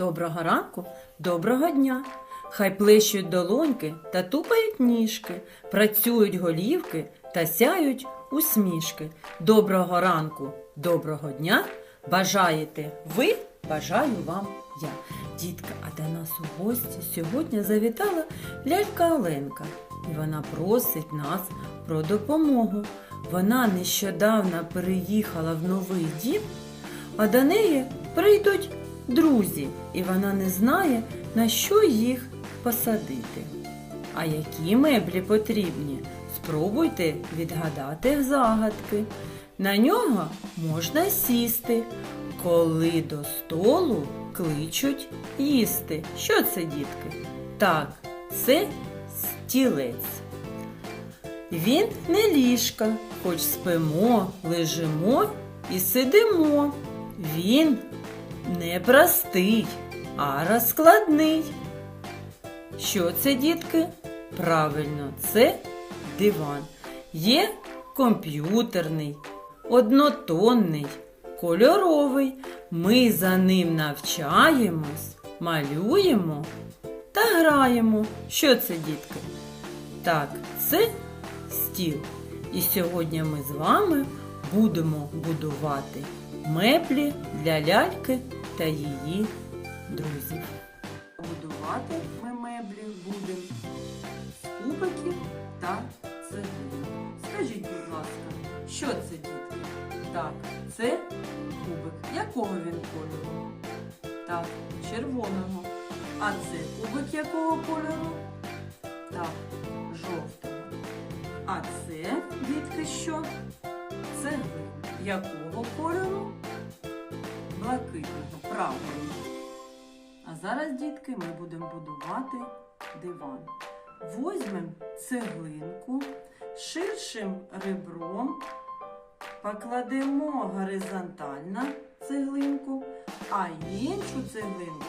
Доброго ранку, доброго дня. Хай плещуть долоньки та тупають ніжки, працюють голівки та сяють усмішки. Доброго ранку, доброго дня. Бажаєте ви, бажаю вам я. Дітка, а до нас у гості сьогодні завітала лялька Оленка, і вона просить нас про допомогу. Вона нещодавно переїхала в новий дім, а до неї прийдуть друзі, і вона не знає, на що їх посадити. А які меблі потрібні? Спробуйте відгадати загадки. На нього можна сісти, коли до столу кличуть їсти. Що це, дітки? Так, це стілець. Він не ліжка, хоч спимо, лежимо і сидимо. Він не простий, а розкладний. Що це, дітки? Правильно, це диван. Є комп'ютерний, однотонний, кольоровий. Ми за ним навчаємось, малюємо та граємо. Що це, дітки? Так, це стіл. І сьогодні ми з вами будемо будувати меблі для ляльки та її друзів. Будувати ми меблі будемо з кубиків та цеглин. Скажіть, будь ласка, що це дітки? Так, це кубик. Якого він кольору? Так, червоного. А це кубик якого кольору? Так, жовтого. А це, дітки, що? Цегли. Якого кольору? Блакитного, правильно. А зараз, дітки, ми будемо будувати диван. Возьмемо цеглинку ширшим ребром, покладемо горизонтально цеглинку, а іншу цеглинку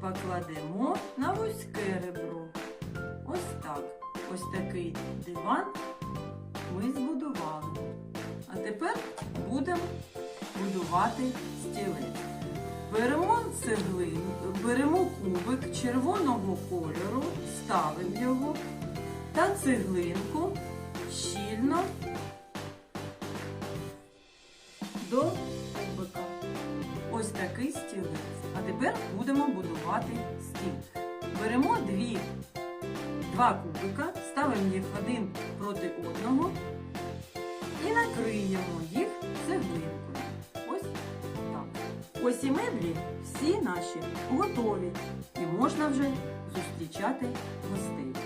покладемо на вузьке ребро. Ось так. Ось такий диван ми збудували. А тепер будемо будувати стілець. Беремо цеглину, беремо кубик червоного кольору, ставимо його та цеглинку щільно до кубика. Ось такий стілець. А тепер будемо будувати стіл. Беремо дві, два кубика, ставимо їх один проти одного і накриємо їх цеглинкою. Ось і меблі всі наші готові і можна вже зустрічати гостей.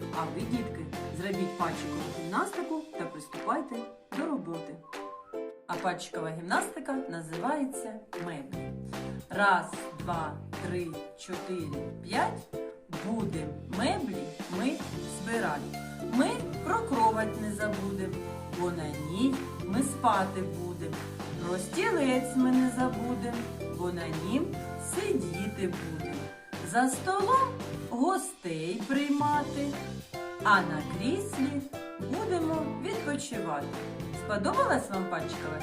А ви, дітки, зробіть пальчикову гімнастику та приступайте до роботи. А пальчикова гімнастика називається меблі. Раз, два, три, чотири, п'ять. Будем меблі ми збирати. Ми про кровать не забудем, бо на ній ми спати будем. Про стілець ми не забудем, бо на нім сидіти будем. За столом гостей приймати, а на кріслі будемо відпочивати. Сподобалась вам пальчикова